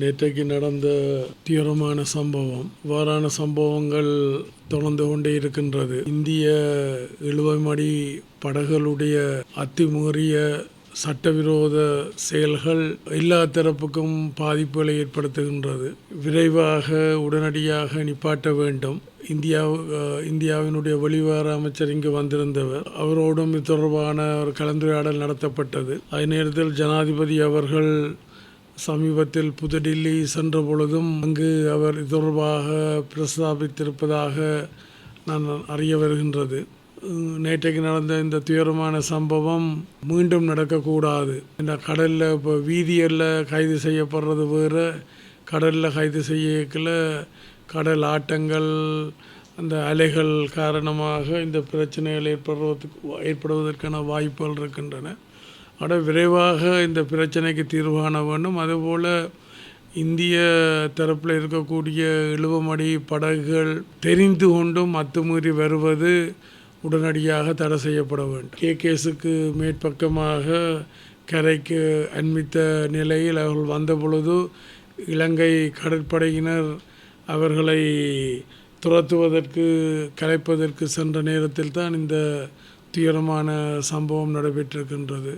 நேற்றைக்கு நடந்த தீவிரமான சம்பவம். இவ்வாறான சம்பவங்கள் தொடர்ந்து கொண்டே இருக்கின்றது. இந்திய இழுவைமடி படகுகளுடைய அத்துமீறிய சட்டவிரோத செயல்கள் எல்லா தரப்புக்கும் பாதிப்புகளை ஏற்படுத்துகின்றது. விரைவாக உடனடியாக நிப்பாட்ட வேண்டும். இந்தியா இந்தியாவினுடைய வெளிவார அமைச்சர் இங்கு வந்திருந்தவர். அவரோடும் இது தொடர்பான ஒரு கலந்துரையாடல் நடத்தப்பட்டது. அதே நேரத்தில் ஜனாதிபதி அவர்கள் சமீபத்தில் புதுடில்லி சென்ற பொழுதும் அங்கு அவர் இது தொடர்பாக பிரஸ்தாபித்திருப்பதாக நான் அறிய வருகின்றது. நேற்றைக்கு நடந்த இந்த துயரமான சம்பவம் மீண்டும் நடக்கக்கூடாது. இந்த கடலில் இப்போ வீதியில் கைது செய்யப்படுறது வேறு கடலில் கைது செய்யக்கல கடல் ஆட்டங்கள் அந்த அலைகள் காரணமாக இந்த பிரச்சனைகள் ஏற்படுவதற்கு ஏற்படுவதற்கான வாய்ப்புகள் இருக்கின்றன. அட விரைவாக இந்த பிரச்சனைக்கு தீர்வு காண வேண்டும் அதுபோல் இந்திய தரப்பில் இருக்கக்கூடிய இழுவமடி படகுகள் தெரிந்து கொண்டும் அத்துமீறி வருவது உடனடியாக தடை செய்யப்பட வேண்டும். கே. கேஸுக்கு மேற்பக்கமாக கரைக்கு அண்மித்த நிலையில் அவர்கள் வந்த பொழுது இலங்கை கடற்படையினர் அவர்களை துரத்துவதற்கு கலைப்பதற்கு சென்ற நேரத்தில் தான் இந்த துயரமான சம்பவம் நடைபெற்றிருக்கின்றது.